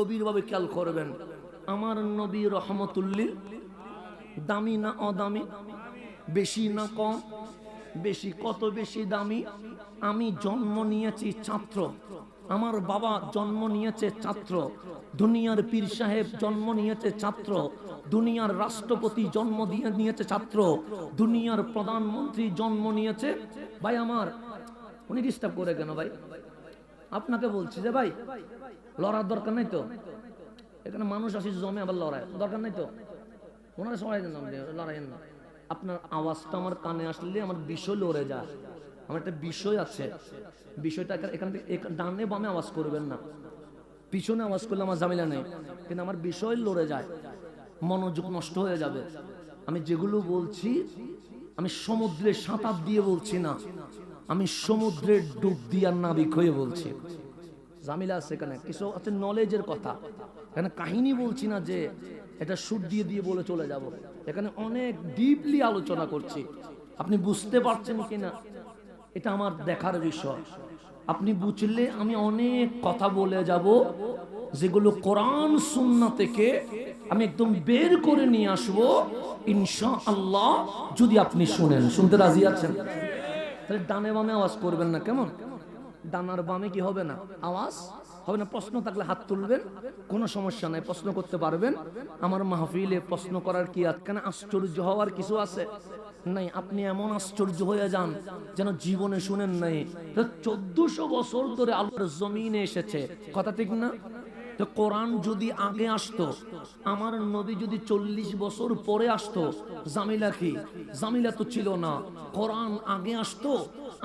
গভীরভাবে খেয়াল করবেন। আমার নবী রহমতুল্লিল দামি না অদামি, বেশি না কম, বেশি কত বেশি দামি, আমি জন্ম নিয়েছি ছাত্র। আমার বাবা জন্ম নিয়েছে ছাত্র, দুনিয়ার পীর সাহেব জন্ম নিয়েছে ছাত্র, দুনিয়ার রাষ্ট্রপতি জন্ম দিয়ে নিয়েছে ছাত্র, দুনিয়ার প্রধানমন্ত্রী জন্ম নিয়েছে। ভাই, আমার, উনি ডিস্টার্ব করে কেন ভাই? আপনাকে বলছি যে ভাই, লড়ার দরকার নাই তো। এখানে মানুষ আসি জমে আবার লড়াই দরকার নাই তো। ওনারা সবাই লড়াইয়েন না। আপনার আওয়াজটা আমার কানে আসলে আমার বিষয় লড়ে যায়। আমার একটা বিষয় আছে। বিষয়টা এখান- থেকে ডানে বামে আওয়াজ করবেন না। পিছনে আওয়াজ করলে আমার ঝামেলা নেই। কিন্তু আমার বিষয় লড়ে যায়। মনোযোগ নষ্ট হয়ে যাবে। আমি যেগুলো বলছি, আমি সমুদ্রে সাঁতার দিয়ে বলছি না। আমি সমুদ্রের ডুব দিয়ার নাবিক হয়ে বলছি। জামিলা আছে এখানে। কিছু আছে নলেজের কথা। এখানে কাহিনী বলছি না যে এটা সুর দিয়ে দিয়ে বলে চলে যাব। এখানে অনেক ডিপলি আলোচনা করছি। আপনি বুঝতে পারছেন কিনা? এটা আমার দেখার বিষয়। আপনি বুঝলে আমি অনেক কথা বলে যাব, যেগুলো কোরআন, সুন্না থেকে আমি একদম বের করে নিয়ে আসব। ইনশা আল্লাহ যদি আপনি শুনেন। শুনতে রাজি আছেন? তাহলে ডানে বামে আওয়াজ করবেন না, কেমন? ডানার বামে কি হবে না? আওয়াজ হবে না, প্রশ্ন থাকলে হাত তুলবেন, কোনো সমস্যা নাই, প্রশ্ন করতে পারবেন। আমার মাহফিলে প্রশ্ন করার কি কেন আশ্চর্য হওয়ার কিছু আছে? নাই, আপনি এমন আশ্চর্য হয়ে যান যেন জীবনে শুনেন নাই। চোদ্দশো বছর ধরে আল্লাহর জমিনে এসেছে। কথা ঠিক না? তো কোরআন যদি আগে আসতো, আমার নবী যদি চল্লিশ বছর পরে আসতো, জামিলা কি? জামিলা তো ছিল না। কোরআন আগে আসতো,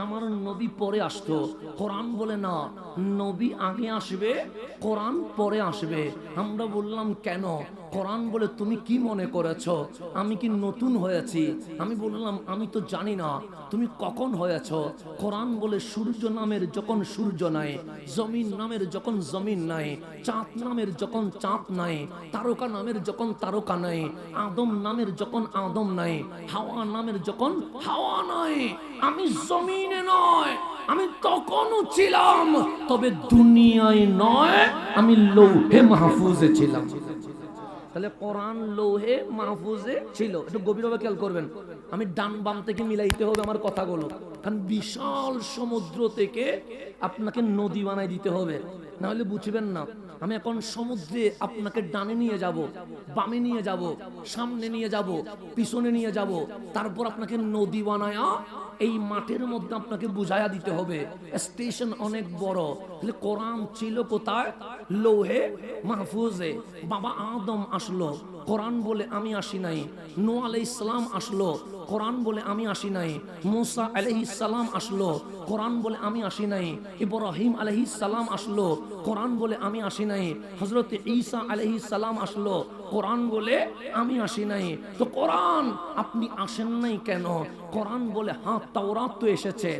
আমার নবী পরে আসতো। কোরআন বলে না, নবী আগে আসবে, কোরআন পরে আসবে। আমরা বললাম, কেন? কোরআন বলে তুমি কি মনে করেছ? আমি কি নতুন হয়েছি? আমি বললাম, আমি তো জানি না, তুমি কখন হয়েছ? কোরআন বলে সূর্য নামের যখন সূর্য নাই, জমিন নামের যখন জমিন নাই, চাঁদ নামের যখন চাঁদ নাই, তারকা নামের যখন তারকা নাই, আদম নামের যখন আদম নাই, হাওয়া নামের যখন হাওয়া নাই, আমি জমিনে নয়, আমি তখনও ছিলাম, তবে দুনিয়ায় নয়, আমি লৌহে মাহফুজে ছিলাম। তাহলে কোরআন লৌহে মাহফুজে ছিল। একটু গভীরভাবে খেয়াল করবেন। আমি ডান বাম থেকে মিলাইতে হবে আমার কথাগুলো। কারণ বিশাল সমুদ্র থেকে আপনাকে নদী বানাই দিতে হবে। না হলে বুঝবেন না। আমি এখন সমুদ্রে আপনাকে ডানে নিয়ে যাব, বামে নিয়ে যাব, সামনে নিয়ে যাব, পিছনে নিয়ে যাব, তারপর আপনাকে নদী বানায় এই মাঠের মধ্যে আপনাকে বুঝাইয়া দিতে হবে। স্টেশন অনেক বড়, তাহলে কোরআন ছিল কোথায়? লোহে মাহফুজে। বাবা আদম আসলো কোরআন বলে আমি আসি নাই। নো আলাই ইসলাম আসলো, কোরআন বলে আমি আসি নাই। মুসা আলহি সালাম আসলো, কোরআন বলে আমি আসি নাই। ইব্রাহিম আলহি সালাম আসলো, কোরআন বলে আমি আসি নাই। হজরত ঈসা আলহি সালাম আসলো, কোরআন বলে আমি আসি নাই। তো কোরআন, আপনি আসেন নাই কেন? কোরআন বলে হ্যাঁ তাওরাত তো এসেছে,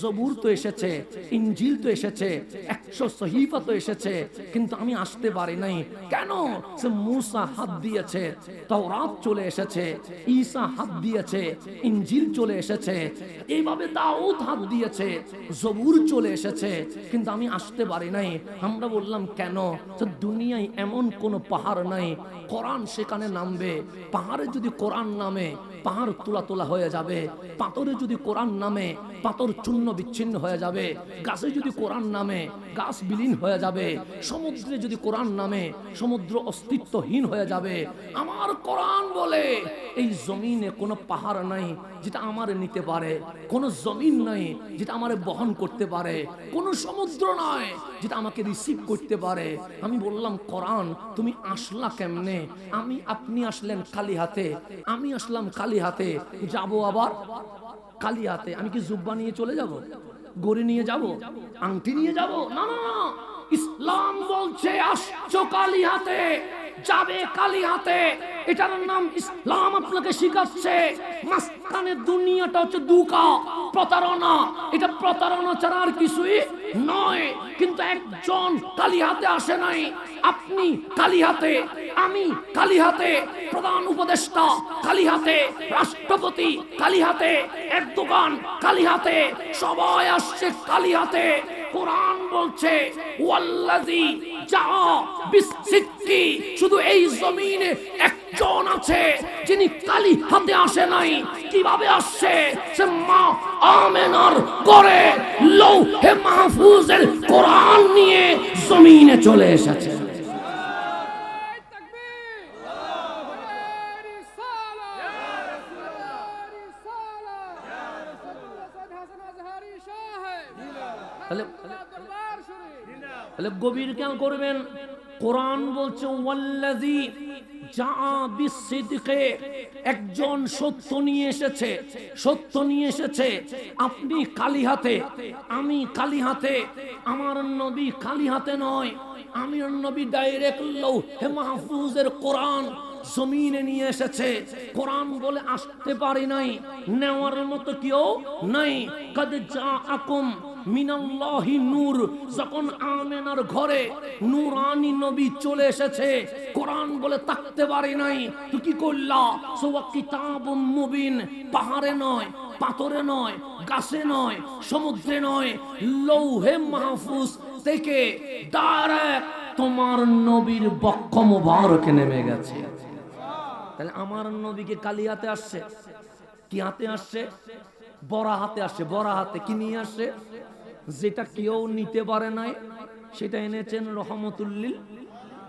জবুর তো এসেছে ইঞ্জিল তো এসেছে, একশো সহিফা তো এসেছে, কিন্তু আমি আসতে পারি নাই। কেন? সে মুসা হাত দিয়েছে। তাওরাত চলে এসেছে, ঈসা হাত দিয়েছে ইঞ্জিল চলে এসেছে এইভাবে দাউদ হাত দিয়েছে, জবুর চলে এসেছে, কিন্তু আমি আসতে পারি নাই। আমরা বললাম, কেন? দুনিয়ায় এমন কোনো পাহাড় নাই, কোরআন সেখানে নামবে, পাহাড়ে যদি কোরআন নামে পাহাড় তোলা তোলা হয়ে যাবে। পাথরে যদি কোরআন নামে, পাথর চূর্ণ বিচ্ছিন্ন হয়ে যাবে। গাছে যদি কোরআন নামে, গাছ বিলীন হয়ে যাবে। সমুদ্রে যদি কোরআন নামে, সমুদ্র অস্তিত্বহীন হয়ে যাবে। আমার কোরআন বলে, এই জমিনে কোনো পাহাড় নাই যেটা আমার নিতে পারে। কোনো জমিন নাই যেটা আমার বহন করতে পারে। কোনো সমুদ্র নয় যেটা আমাকে রিসিভ করতে পারে। আমি বললাম, কোরআন, তুমি আসলা কেমনে? আমি, আপনি আসলেন খালি হাতে। আমি আসলাম খালি হাতে, যাব আবার খালি হাতে। আমি কি জুব্বা নিয়ে চলে যাব? গড়ি নিয়ে যাব? আংটি নিয়ে যাব? না না না। ইসলাম বলছে, আসছো কালি হাতে, যাবে কালি হাতে। এটার নাম ইসলাম আপনাকে শিখাচ্ছে। মাঝখানে দুনিয়াটা হচ্ছে দুকা, প্রতারণা। এটা প্রতারণা ছাড়া আর কিছুই নয়। কিন্তু একজন কালি হাতে আসে নাই। আপনি কালি হাতে আমি কালি হাতে প্রধান উপদেষ্টা কালি হাতে রাষ্ট্রপতি কালি হাতে এক দোকান কালি হাতে সবাই আসছে কালি হাতে কোরআন বলছে, ওয়াল্লাযী যা বিসিদ্কি শুধু এই জমিনে একজন আছে যিনি কালি হাতে আসে নাই। কীভাবে আসছে? সে মা আমেনার করে লৌহে মাহফুজের কোরআন নিয়ে জমিনে চলে এসেছে। তাহলে গভীর খেয়াল করবেন। কোরআন বলছে বিসিদকে একজন সত্য নিয়ে এসেছে, সত্য নিয়ে এসেছে। আপনি কালি হাতে, আমি কালি হাতে, আমার নবী কালি হাতে নয়, আমি নবী ডাইরেক্ট লৌহে মাহফুজের কোরআন জমিনে নিয়ে এসেছে। কোরআন বলে আসতে পারি নাই, নেওয়ার মতো কেউ নাই। কদ যা আকুম মিনাল্লাহি নূর, যখন আমেনার ঘরে নূরানি নবী চলে এসেছে, কোরআন বলে তাকতে পারি নাই। তুই কি করলা? সোয়া কিতাব মুবিন, পাহাড়ে নয়, পাথরে নয়, গাছে নয়, সমুদ্রে নয়, লৌহে মাহফুজ থেকে ডাইরেক্ট তোমার নবীর বক্ষ মুবারকে নেমে গেছে। তাহলে আমার নবীকে কালি হাতে আসছে? কি হাতে আসছে? বড়া হাতে আসছে, বড়া হাতে কি নিয়ে আসছে? যেটা কেউ নিতে পারে নাই, সেটা এনেছেন রহমতুল্লিল।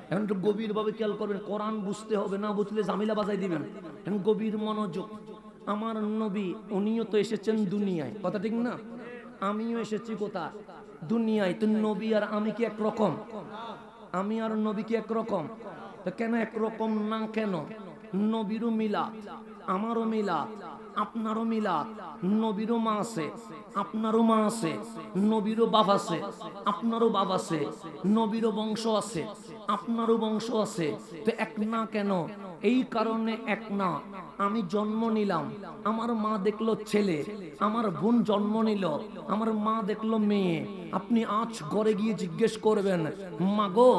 এখন একটু গভীর ভাবে খেয়াল করবেন, কোরআন বুঝতে হবে, না বুঝলে জামিলা বাজাই দিবেন। এখন গভীর মনোযোগ। আমার নবী, উনিও তো এসেছেন দুনিয়ায়। কথা ঠিক না? আমিও এসেছি কোথায়? দুনিয়ায়। তো নবী আর আমি কি একরকম? আমি আর নবী কি একরকম? কেন একরকম না কেন? নবীরও মিলাদ, আমারও মিলাদ। আপনারও মিলাদ নবীরও মা আছে, আপনারও মা আছে, নবীরও বাপ আছে, আপনারও বাপ আছে, নবীরও বংশ আছে, আপনারও বংশ আছে। তো এক না কেন? এই কারণে এক না, আমি জন্ম নিলাম, আমার মা দেখল ছেলে, আমার বোন জন্ম নিল, আমার মা দেখল মেয়ে। আপনি আজ ঘরে গিয়ে জিজ্ঞেস করবেন, মাগো,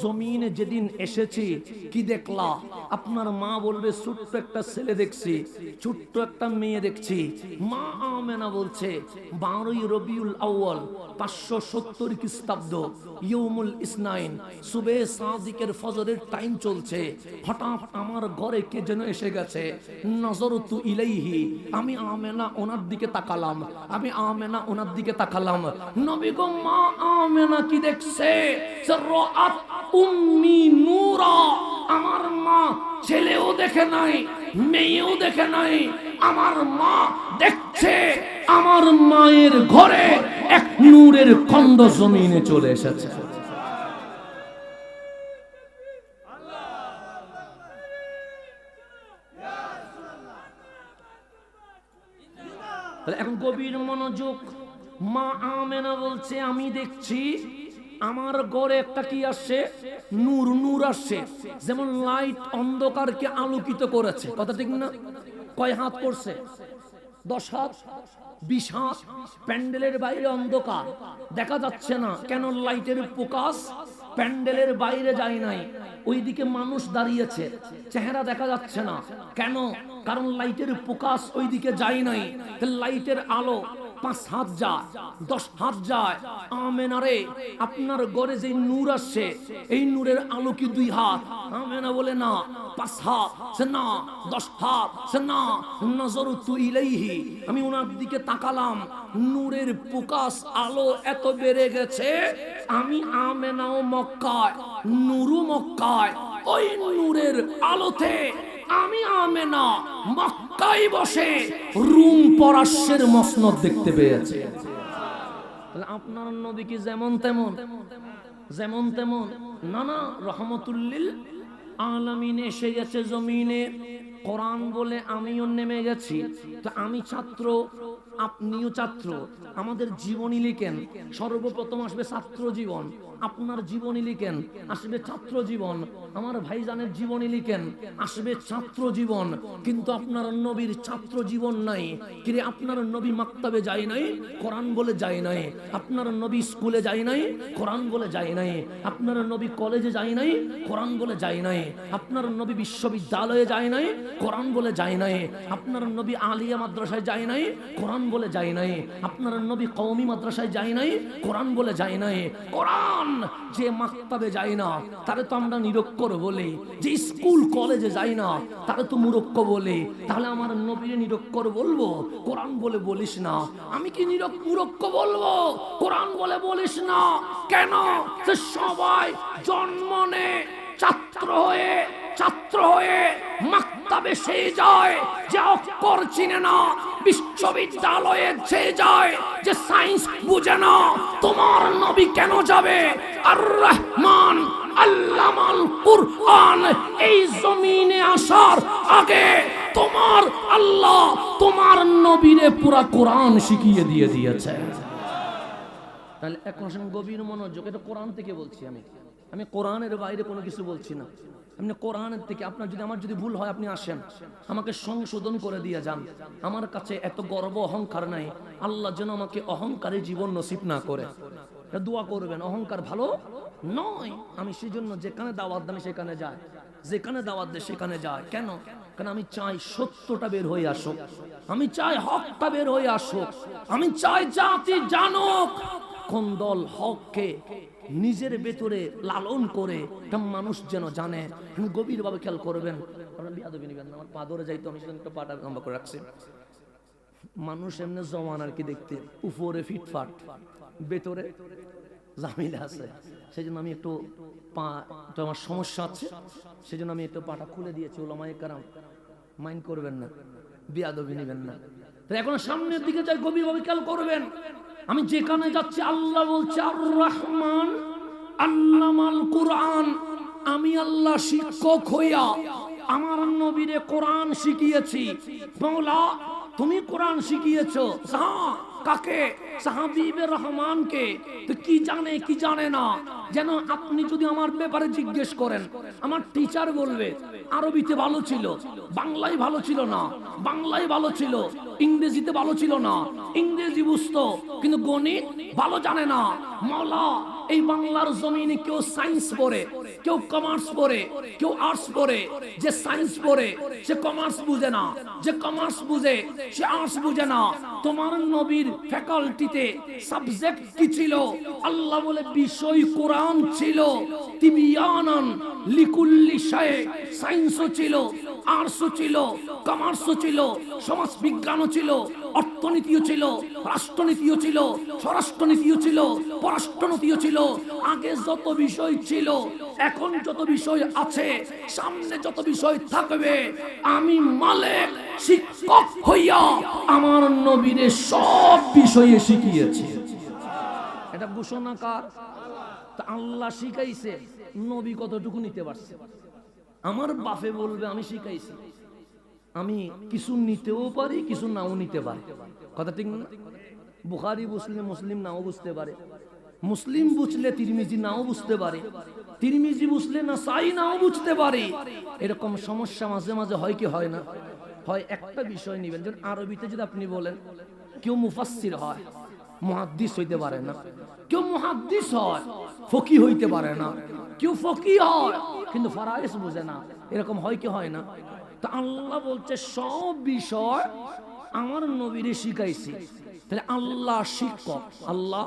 জমিনে যেদিন এসেছি, কি দেখলা? আপনার মা বলবে, ছোট্ট একটা ছেলে দেখছি, ছোট্ট একটা মেয়ে দেখছি। মা আমেনা বলছে, বারোই রবিউল আউ্য়াল, পাঁচশো সত্তর খ্রিস্টাব্দ ইয়ৌমুল ইসনাইন, সুবে সাদিকের ফজরের টাইম চলছে। হঠাৎ আমার ঘরে কে যেন এসে গেছে। নজর তু ইলাইহি, আমি আমেনা ওনার দিকে তাকালাম, আমি আমেনা ওনার দিকে তাকালাম। নবী গো, মা আমেনা কি দেখছে? উম্মি নূরা, আমার মা ছেলেও দেখে নাই। মেয়েও দেখে নাই, আমার মা দেখছে, আমার মায়ের ঘরে এক নূরের খন্ড জমিনে চলে এসেছে। এখন গভীর মনোযোগ মা আমেনা বলছে, আমি দেখছি আমার গড়ে একটা কি আসছে? নূর নূর আসছে। যেমন লাইট অন্ধকারকে আলোকিত করেছে। কথা ঠিক না? কয় হাত করছে দশ হাত? বিশ হাত? প্যান্ডেলের বাইরে অন্ধকার। দেখা যাচ্ছে না কেন লাইটের ফোকাস প্যান্ডেলের বাইরে যায় নাই। ওইদিকে মানুষ দাঁড়িয়েছে। চেহারা দেখা যাচ্ছে না। কেন? কারণ লাইটের ফোকাস ওইদিকে যায় নাই। লাইটের আলো পাঁচ হাত যায়, দশ হাত যায়। আমেনারে আপনার গড়ে যে নূর আসছে এই নূরের আলো কি দুই হাত? আমেনা বলে না, পাঁচ হাত। সে না, দশ হাত। সে না, নজর তু ইলাইহি। আমি ওনার দিকে তাকালাম, নূরের প্রকাশ আলো এত বেড়ে গেছে, আমি আমেনাও মক্কায়, নুরু মক্কায়, ওই নূরের আলোতে আমি আমেনা, মক্কায় বসে রুম পরাশের মসনদ দেখতে পেয়েছে। আপনার নবী কি যেমন তেমন? যেমন তেমন? না না, রহমতুল্লিল আলামিন এসে গেছে জমিনে। কোরআন বলে আমিও নেমে গেছি। তো আমি ছাত্র, আপনিও ছাত্র। আমাদের জীবনী লিখেন, সর্বপ্রথম আসবে ছাত্র জীবন। আপনার জীবনী লিখেন, আসবে ছাত্র জীবন। আমার ভাইজানের জীবনী লিখেন, আসবে ছাত্র জীবন। কিন্তু আপনার নবীর ছাত্র জীবন নাই। কিরে, আপনার নবী মাক্তাবে যায় নাই, কোরআন বলে যায় নাই। আপনার নবী স্কুলে যায় নাই, কোরআন বলে যায় নাই। আপনার নবী কলেজে যায় নাই, কোরআন বলে যায় নাই। আপনার নবী বিশ্ববিদ্যালয়ে যায় নাই, কোরআন বলে যায় নাই। আপনার নবী আলিয়া মাদ্রাসায় যায় নাই, কোরআন বলে যায় নাই। আপনার নবী কওমি মাদ্রাসায় যায় নাই, কোরআন বলে যায় নাই। কোরআন যে মাক্তাবে যাই না, তারে তো আমরা নিরক্ষর বলে। যে স্কুল, কলেজে যাই না, তারে তো মুরক্ষ বলে। তাহলে আমার নবীরে নিরক্ষর বলব? কোরআন বলে বলিস না। আমি কি নিরক্ষ মুরক্ষ বলব? কোরআন বলে বলিস না। কেন? সবাই জন্ম নে ছাত্র হয়ে ছাত্র হয়ে মাক্তাবে সে যায়, যে অক্ষর চিনে না, বিশ্ববিদ্যালয়ে সে যায়, যে সায়েন্স বুঝে না, তোমার নবী কেন যাবে? আর রহমান আল্লামাল কুরআন, এই জমিনে আসার আগে তোমার আল্লাহ তোমার নবীরে পুরা কোরআন শিখিয়ে দিয়ে দিয়েছে। তাহলে এখন গভীর মনোযোগ, এটা কোরআন থেকে বলছি আমি। আমি কোরআনের বাইরে কোনো কিছু বলছি না। আপনি কোরআনের থেকে, আপনার যদি, আমার যদি ভুল হয়, আপনি আসেন। আমাকে সংশোধন করে দিয়ে যান। আমার কাছে এত গর্ব, অহংকার নাই। আল্লাহ যেন আমাকে অহংকারে জীবন নসিব না করে। দোয়া করবেন, অহংকার ভালো নয়। আমি সেই জন্য যেখানে দাওয়াত দামি সেখানে যাই যেখানে দাওয়াত দেয়, সেখানে যায়। কেন? কারণ আমি চাই সত্যটা বের হয়ে আসুক। আমি চাই হকটা বের হয়ে আসুক। আমি চাই জাতি জানুক। কোন দল হককে নিজের ভেতরে লালন করে একটা মানুষ যেন জানে। গভীর ভাবে খেয়াল করবেন। আপনার বিয়াদবি নিবেন আমার পা ধরে যাইতো, আমি সেখানে একটা পাটা লম্বা করে রাখছি। মানুষ এমনি জমান আর কি দেখতে, উপরে ফিটফাট, ভেতরে জামিলা আছে। সেই জন্য আমি একটু পা আমার সমস্যা আছে সেই জন্য আমি একটু পাটা খুলে দিয়েছি ওলামায়ে কারাম। মাইন্ড করবেন না, বিয়াদবি নিবেন না। এখন সামনের দিকে যাই, গভীরভাবে খেয়াল করবেন। আমি যেখানে যাচ্ছি, আল্লাহ বলছে আর রহমান আল্লামাল কোরআন, আমি আল্লাহ শিক্ষক হইয়া আমার নবীরে কোরআন শিখিয়েছি। মৌলা তুমি কোরআন শিখিয়েছ? হ্যাঁ কাকে সাহাবিবে রহমানকে তো কি জানে কি জানে না? যেন আপনি যদি আমার ব্যাপারে জিজ্ঞেস করেন, আমার টিচার বলবে, আরবিতে ভালো ছিল, বাংলায় ভালো ছিল না, বাংলায় ভালো ছিল, ইংরেজিতে ভালো ছিল না, ইংরেজি বুঝতো, কিন্তু গণিত ভালো জানে না। মাওলা, এই বাংলার জমিনে কেউ সায়েন্স পড়ে, কেউ কমার্স পড়ে, কেউ আর্টস পড়ে, যে সায়েন্স পড়ে, সে কমার্স বুঝে না, যে কমার্স বুঝে, সে আর্টস বুঝে না। তোমার নবীর ফ্যাকাল্টিতে সাবজেক্ট কি ছিল? আল্লাহ বলে, বিষয় কোরআন ছিল। তিবিয়ানান লিকুল্লি শায়ে সায়েন্সও ছিল, আর্টসও ছিল, কমার্সও ছিল সমাজ বিজ্ঞানও ছিল, অর্থনীতিও ছিল, রাষ্ট্রনীতিও ছিল, স্বরাষ্ট্রনীতিও ছিল, পররাষ্ট্রনীতিও ছিল। আগে যত বিষয় ছিল, এখন যত বিষয় আছে, সামনে যত বিষয় থাকবে, আমি মালিক, শিক্ষক হইয়া আমার নবীরে সব বিষয়ে শিখিয়েছি। এটা ঘোষণা কার? আল্লাহ শিখাইছে, নবী কতটুকু নিতে পারছে? আমার বাপে বলবে, আমি শিখাইছি। আমি কিছু নিতেও পারি, কিছু নাও নিতে পারি। কথা ঠিক না? বুখারি বুঝলে মুসলিম নাও বুঝতে পারে। মুসলিম বুঝলে তিরমিজি নাও বুঝতে পারে। তিরমিজি বুঝলে না সাই নাও বুঝতে পারে। এরকম সমস্যা মাঝে মাঝে হয় কি হয় না? হয় একটা বিষয় নিবেন। যেমন আরবিতে যদি আপনি বলেন কেউ মুফাসসির হয়, মুহাদ্দিস হইতে পারে না। কেউ মুহাদ্দিস হয়, ফকি হইতে পারে না। কেউ ফকি হয়, কিন্তু ফারাইস বোঝে না, এরকম হয় কি হয় না? তো আল্লাহ বলছে, সব বিষয় আমার নবীরে শিখাইছি। তাহলে আল্লাহ শিক্ষক, আল্লাহ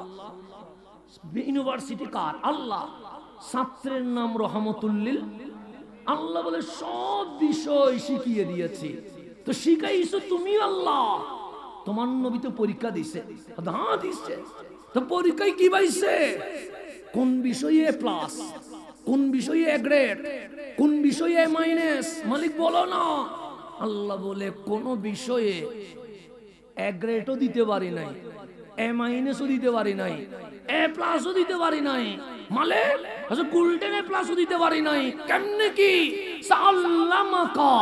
ইউনিভার্সিটি কার? আল্লাহ। ছাত্রের নাম রহমতুল্লিল। আল্লাহ বলে, সব বিষয় শিখিয়ে দিয়েছি। তো শিখাইছো তুমি আল্লাহ। তোমার নবী তো পরীক্ষা দিছে হ্যাঁ দিচ্ছে তো পরীক্ষায় কি পাইছে? কোন বিষয়ে প্লাস কোন বিষয়ে গ্রেড কোন বিষয়ে মাইনাস মালিক বলো না। আল্লাহ বলে, কোন বিষয়ে গ্রেডও দিতে পারি নাই এ মাইনাসও দিতে পারি নাই এ প্লাসও দিতে পারি নাই। মালে আচ্ছা গোল্ডেন প্লাসও দিতে পারি নাই। কেমনে কি? সাল্লামাকা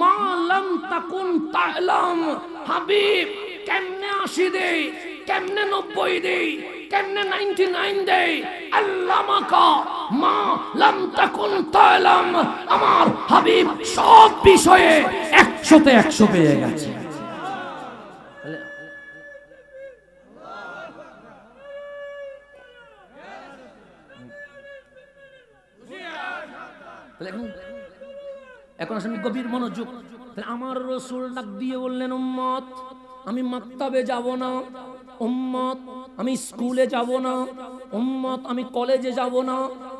মা লাম তাকুন তা'লাম। হাবিব, কেমনে আশি দেই, কেমনে নব্বই দেই, কেমনে নাইনটি নাইন দেই আমার হাবিব সব বিষয়ে একশোতে একশো পেয়ে গেছে। এখন এখন আসলে গভীর মনোযোগ। আমার রসুল ডাক দিয়ে বললেন, উম্মত, আমি মাক্তাবে যাব না। উম্মত, আমি স্কুলে যাব না। উম্মত, আমি কলেজে যাব না।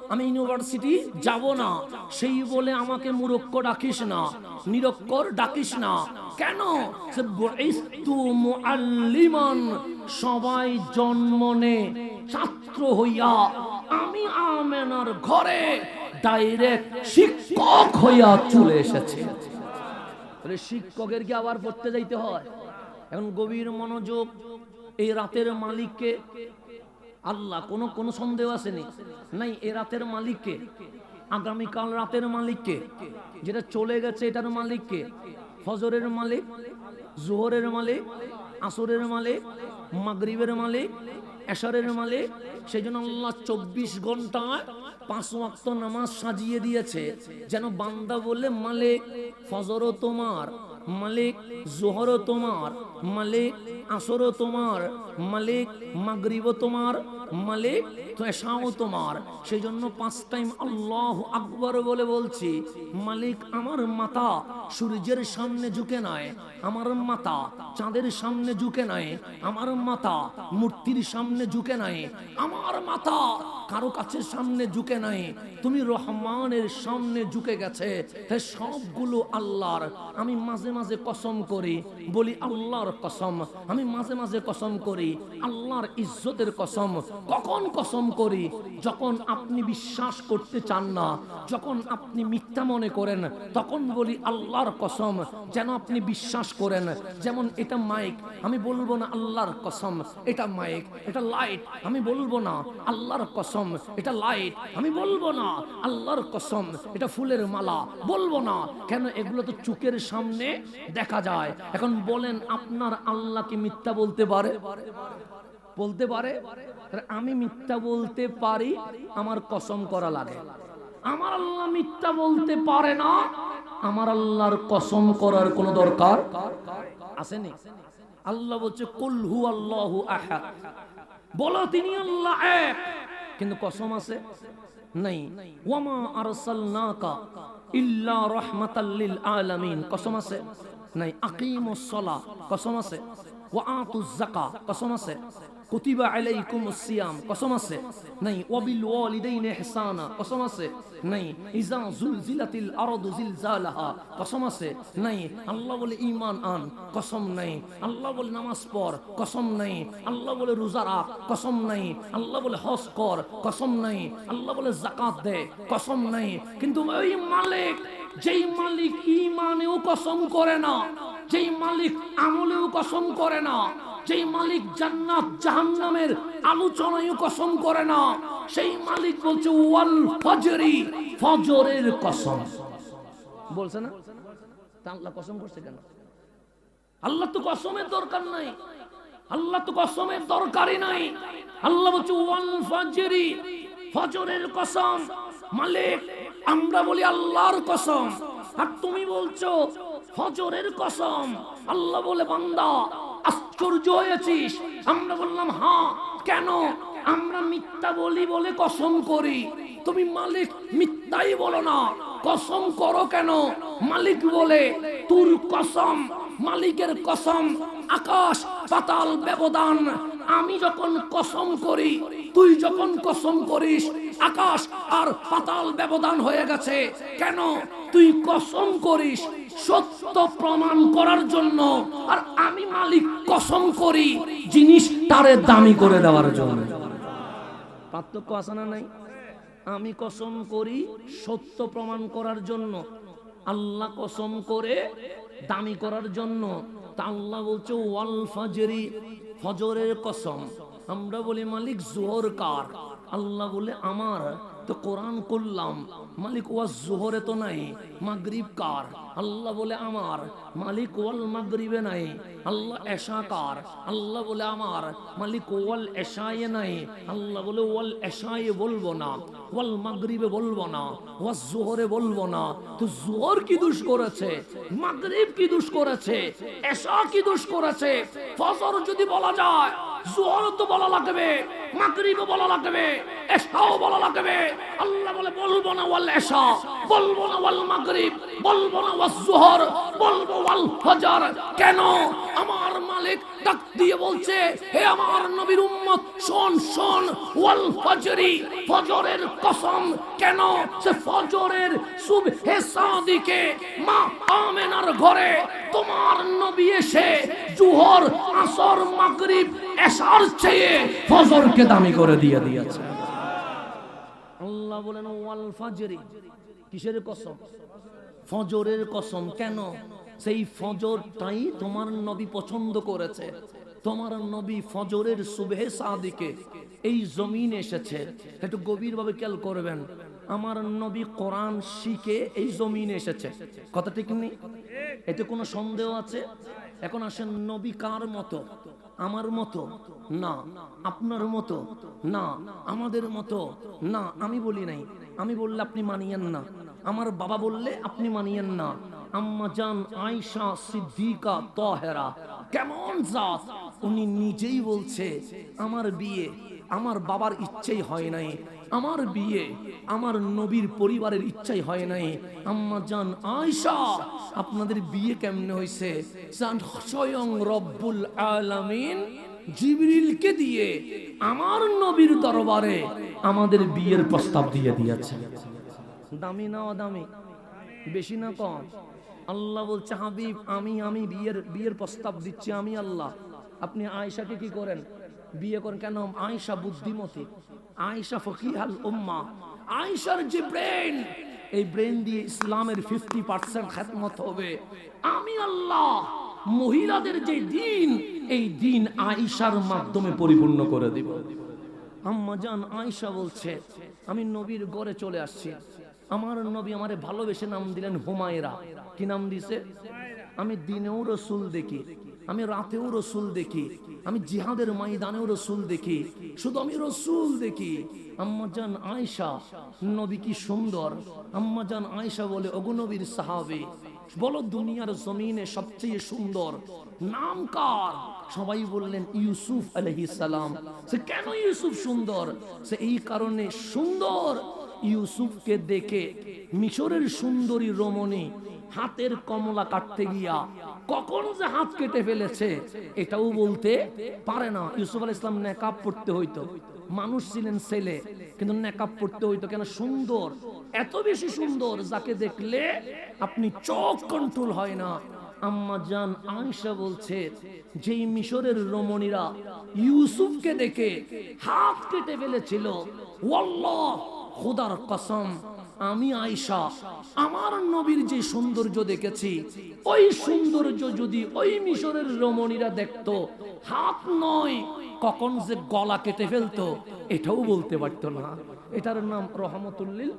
আমি ইউনিভার্সিটি যাব না। সেই বলে আমাকে মুরক্ষ ডাকিস না, নিরক্ষর ডাকিস না। কেন? সবাই জন্ম নে ছাত্র হইয়া। আমি আমেনার ঘরে ডাইরেক্ট শিক্ষক হইয়া চলে এসেছি। তাহলে শিক্ষকের কি আবার পড়তে যাইতে হয়? এখন গভীর মনোযোগ এই রাতের মালিককে, আল্লাহ কোনো কোনো সন্দেহ আসেনি। নাই এ রাতের মালিককে, আগামীকাল রাতের মালিককে, যেটা চলে গেছে এটার মালিককে, ফজরের মালিক, জোহরের মালিক, আসরের মালিক, মাগরিবের মালিক, এশারের মালিক সেই জন্য আল্লাহ চব্বিশ ঘন্টায় পাঁচ ওয়াক্ত নামাজ সাজিয়ে দিয়েছে। যেন বান্দা বলে, মালিক, ফজরও তোমার, মালিক, জোহরও তোমার, মালিক, আসরও তোমার, মালিক, মাগরিবও তোমার মালিক এশাও তোমার। সেই জন্য পাঁচ টাইম আল্লাহ আকবর বলে বলছি, মালিক আমার মাথা সূর্যের সামনে ঝুঁকে নয়, আমার মাথা চাঁদের সামনে ঝুঁকে নয়, আমার মাথা মূর্তির সামনে ঝুঁকে নয়, আমার মাথা কারও কাছে সামনে ঝুঁকে নাই তুমি রহমানের সামনে ঝুঁকে গেছে। তাই সবগুলো আল্লাহর, আমি মাঝে মাঝে কসম করি, বলি আল্লাহর কসম, আমি মাঝে মাঝে কসম করি, আল্লাহর ইজ্জতের কসম কখন কসম করি, যখন আপনি বিশ্বাস করতে চান না, যখন আপনি মিথ্যা মনে করেন, তখন বলি আল্লাহর কসম, যেন আপনি বিশ্বাস করেন। যেমন এটা মাইক, আমি বলব না আল্লাহর কসম, এটা মাইক, এটা লাইট, আমি বলব না আল্লাহর কসম, এটা লাইট, আমি বলব না আল্লাহর কসম, এটা ফুলের মালা, বলব না। কেন এগুলো তো চুকের সামনে দেখা যায়। এখন বলেন, আপনার আল্লাহ কি মিথ্যা বলতে পারে? বলতে পারে? আমি মিথ্যা বলতে পারি, আমার কসম করা লাগে। আমার আল্লাহ মিথ্যা বলতে পারে না, আমার আল্লাহর কসম করার কোনো দরকার আসেনি। আল্লাহ বলছে, কুল হু আল্লাহু বলো, তিনি আল্লাহ এক। কিন্তু কসম আছে? নাই। ওয়ামা আরসালনাকা ইল্লা রাহমাতাল লিল আলামিন। কসম আছে? নাই। আকিমুস সালাহ। কসম আছে? ওয়া আতুজ যাকা, কসম আছে। কুতিবা আলাইকুমুস সিয়াম, কসম আছে। নাই, ওয়াবিল ওয়ালিদাইনি ইহসানা, কসম আছে। নাই ইজা জুলজিলাতিল আরদু জিলজালাহা নাই, আল্লাহ বলে ঈমান আন, কসম নাই। আল্লাহ বলে নামাজ পড়, কসম নাই। আল্লাহ বলে রোজা রাখ, কসম নাই। আল্লাহ বলে হজ কর, কসম নাই। আল্লাহ বলে যাকাত দে, কসম নাই। কিন্তু ওই মালিক যেই মালিক ঈমানেও কসম করে না, যেই মালিক আমলেও কসম করে না, যেই মালিক জান্নাত জাহান্নামের আলোচনায় কসম করে না, সেই মালিক বলছে, ওয়াল ফজরি, ফজরের কসম। বলছে না? আল্লাহ কসম করছে কেন? আল্লাহ তো কসমের দরকার নাই। আল্লাহ তো কসমের দরকারই নাই। আল্লাহ বলছে, ওয়াল ফজরি, ফজরের কসম। মালিক আমরা বলি আল্লাহর কসম। আর তুমি বলছো, ফজরের কসম। আল্লাহ বলে, বান্দা, আশ্চর্য হয়েছিস। আমরা বললাম হ্যাঁ কেন? আমরা মিথ্যা বলি বলে কসম করি। তুমি মালিক, মিথ্যাই বলো না। কসম করো কেন? মালিক বলে, তোর কসম, মালিকের কসম, আকাশ, পাতাল, ব্যবধান। আমি যখন কসম করি, তুই যখন কসম করিস আকাশ আর পাতাল ব্যবধান হয়ে গেছে। কেন? তুই কসম করিস, সত্য প্রমাণ করার জন্য। আর আমি মালিক কসম করি, জিনিস তারে দামি করে দেওয়ার জন্য। পার্থক্য আছে না নাই? আমি কসম করি, সত্য প্রমাণ করার জন্য। আল্লাহ কসম করে দামি করার জন্য। তা আল্লাহ বলছে, ওয়াল ফজরি, ফজরের কসম। আমরা বলি, মালিক, জোহর কার? আল্লাহ বলে, আমার তো কোরআন করলাম। মালিক ওয়াজ জোহরে তো নাই, মাগরিব কার? আল্লাহ বলে, আমার। মালিক ওয়াল মাগরিবে নাই, আল্লাহ এশা কার? আল্লাহ বলে, আমার। মালিক ওয়াল এশায়ে নাই, আল্লাহ বলে, ওয়াল এশায়ে বলব না, ওয়াল মাগরিবে বলব না, ওয়াজ জোহরে বলব না। তো জোহর কি দুষ করেছে? মাগরিব কি দুষ করেছে? এশা কি দুষ করেছে? ফজর যদি বলা যায় জোহর তো বলা লাগবে, মাগরিবও বলা লাগবে, এশাও বলা লাগবে। আল্লাহ বলে, বলব না ওয়াল এশা, বলব না ওয়াল মাগরিব, বলব না জোহর ওয়াল ফজর। কেন? আমার মালিক ডাক দিয়ে বলছে, হে আমার নবীর উম্মত, শোন শোন, ওয়াল ফজরি, ফজরের কসম কেন সে ফজরের সুবহে সাদিকে মা আমেনার ঘরে তোমার নবী এসে জুহর, আসর, মাগরিব, এশার চেয়ে ফজরকে দামি করে দিয়ে দিয়েছে? আল্লাহ বলেন, ওয়াল ফাজরি, কিসের কসম? ফজরের কসম কেন? সেই ফজরটাই তোমার নবী পছন্দ করেছে। তোমার নবী ফজরের সুবেহে সাদিকে এই জমিন এসেছে। একটু গভীরভাবে খেয়াল করবেন, আমার নবী কোরআন শিখে এই জমিন এসেছে। কথা ঠিক নেই? এতে কোনো সন্দেহ আছে? এখন আসেন নবী কার মতো? আমার মতো? না। আপনার মতো? না। আমাদের মতো? না। আমি বলি নাই। আমি বললে আপনি মানিয়েন না। আমার বাবা বললে আপনি মানিয়েন না। আম্মা জান আয়সা সিদ্দিকা তহেরা, কেমন জাত? উনি নিজেই বলছে, আমার বিয়ে, আমার বাবার ইচ্ছেই হয় নাই, আমার বিয়ে, আমার নবীর পরিবারের ইচ্ছাই হয় নাই। আম্মা জান আয়সা আপনাদের বিয়ে কেমনে হয়েছে? স্বয়ং রব্বুল আলামিন জিবরিলকে দিয়ে আমার নবীর দরবারে আমাদের বিয়ের প্রস্তাব দিয়ে দিয়েছে দামি না অদামি? বেশি না কম? আল্লাহ বলছে, হাবিব, আমি আমি বিয়ের বিয়ের প্রস্তাব দিচ্ছি আমি আল্লাহ। আপনি আয়েশাকে কি করেন? বিয়ে করেন কেন? আয়েশা বুদ্ধিমতী, আয়েশা ফকিহাল উম্মা। আয়েশার যে ব্রেন, এই ব্রেন দিয়ে ইসলামের ফিফটি পার্সেন্ট খেদমত হবে। আমি আল্লাহ, মহিলাদের যে দিন, এই দিন আয়েশার মাধ্যমে পরিপূর্ণ করে দিব। আম্মা জান, আয়েশা বলছে, আমি নবীর গড়ে চলে আসছি। আমার নবী আমারে ভালোবেসে নাম দিলেন হুমায়রা। কি নাম দিছে? আমি দিনেও রসুল দেখি, আমি রাতেও রসুল দেখি, আমি জিহাদের ময়দানেও রসুল দেখি, শুধু আমি রসুল দেখি। আম্মা জান আয়েশা, নবী কি সুন্দর। আম্মা জান আয়েশা বলে অগুনবীর সাহাবে, বলো দুনিয়ার জমিনে সবচেয়ে সুন্দর নাম কার? সবাই বললেন, ইউসুফ আলহিস সে কেন ইউসুফ সুন্দর? সে এই কারণে সুন্দর ইউসুফকে দেখে মিশরের সুন্দরী রমণী হাতের কমলা কাটতে গিয়া কখন যে হাত কেটে ফেলেছে এটাও বলতে পারে না। ইউসুফ আল ইসলাম নেকাব পড়তে হইতো। মানুষ ছিলেন ছেলে, কিন্তু নেকাব পড়তে হইতো কেন? সুন্দর, এত বেশি সুন্দর যাকে দেখলে আপনি চোখ কন্ট্রোল হয় না। আম্মা জান আয়েশা বলছে, যেই মিশরের রমণীরা ইউসুফকে দেখে হাত কেটে ফেলেছিল, ওয়াল্লাহ খোদার কসম, আমি আয়সা আমার নবীর যে সৌন্দর্য দেখেছি, ওই সৌন্দর্য যদি ওই মিশরের রমণীরা দেখত, হাত নয়, কখন যে গলা কেটে ফেলতো, এটাও বলতে পারতো না। এটার নাম রহমতুল্লিল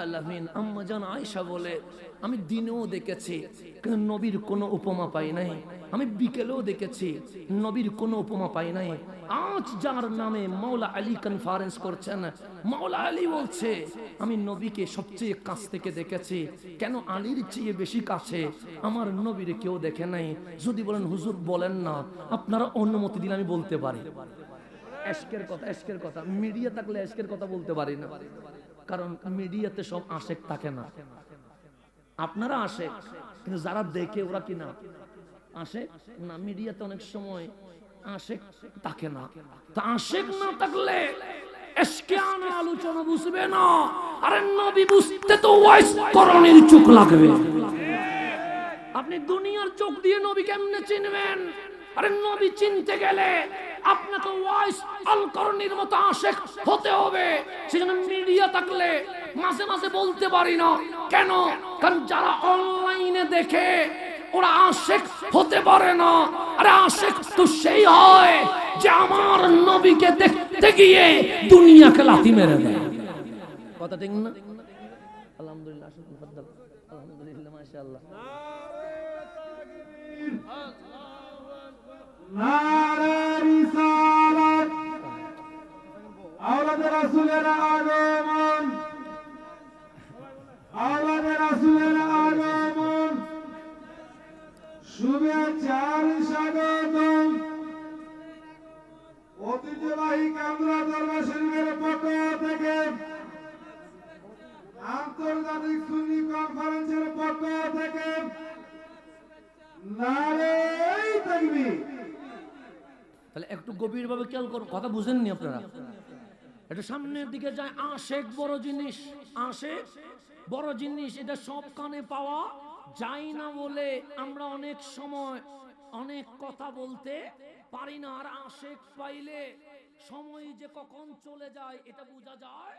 আলামিন আম্মা জান আয়েশা বলে, আমি দিনেও দেখেছি নবীর কোনো উপমা পাই নাই। আমি বিকেলেও দেখেছি নবীর কোনো উপমা পাই নাই। আজ যার নামে মাওলা আলী কনফারেন্স করছেন, মাওলা আলী বলছে, আমি নবীকে সবচেয়ে কাছ থেকে দেখেছি। কেন আলীর চেয়ে বেশি কাছে? আমার নবীর কেউ দেখে নাই। যদি বলেন, হুজুর, বলেন না। আপনারা অনুমতি দিলে আমি বলতে পারি। এশকের কথা এশকের কথা। মিডিয়া থাকলে এশকের কথা বলতে পারি না। কারণ মিডিয়াতে সব আশেক থাকে না। আপনারা আসে কিন্তু যারা দেখে ওরা কি না? আসে না, মিডিয়াতে অনেক সময় আশেক থাকে না। তা আশেক না থাকলে আলোচনা বুঝবে না। আরে নবী বুঝতে তো ওয়াইস করণের চোখ লাগবে। আপনি দুনিয়ার চোখ দিয়ে নবী কেমনে চিনবেন। আরে নবী চিনতে গেলে আপনাকে ওয়াইস আল করণীর মতো আশেক হতে হবে। সেজন্য মিডিয়া থাকলে মাঝে মাঝে বলতে পারি না। কেন? কারণ যারা অনলাইনে দেখে, ওরা আশেক হতে পারে না। আরে আশেক তো সেই হয় যে আমার নবীকে দেখতে গিয়ে দুনিয়াকে লাথি মেরে দেয়। কথা ঠিক না? আলহামদুলিল্লাহ আওলাদ রাসূলের আগমন আওলাদ রাসূলের আগমন শুভেচ্ছার স্বাগতম ঐতিহ্যবাহী কামরা দরবার শরীফের পক্ষ থেকে আন্তর্জাতিক সুন্নি কনফারেন্সের পক্ষ থেকে তাহলে একটু গভীরভাবে খেয়াল করুন কথা বুঝেননি আপনারা। এটা সামনের দিকে যায়, আশেক বড় জিনিস, আশেক বড় জিনিস, এটা সব কানে পাওয়া যায় না বলে আমরা অনেক সময় অনেক কথা বলতে পারি না। আর আশেক পাইলে সময় যে কখন চলে যায়, এটা বোঝা যায়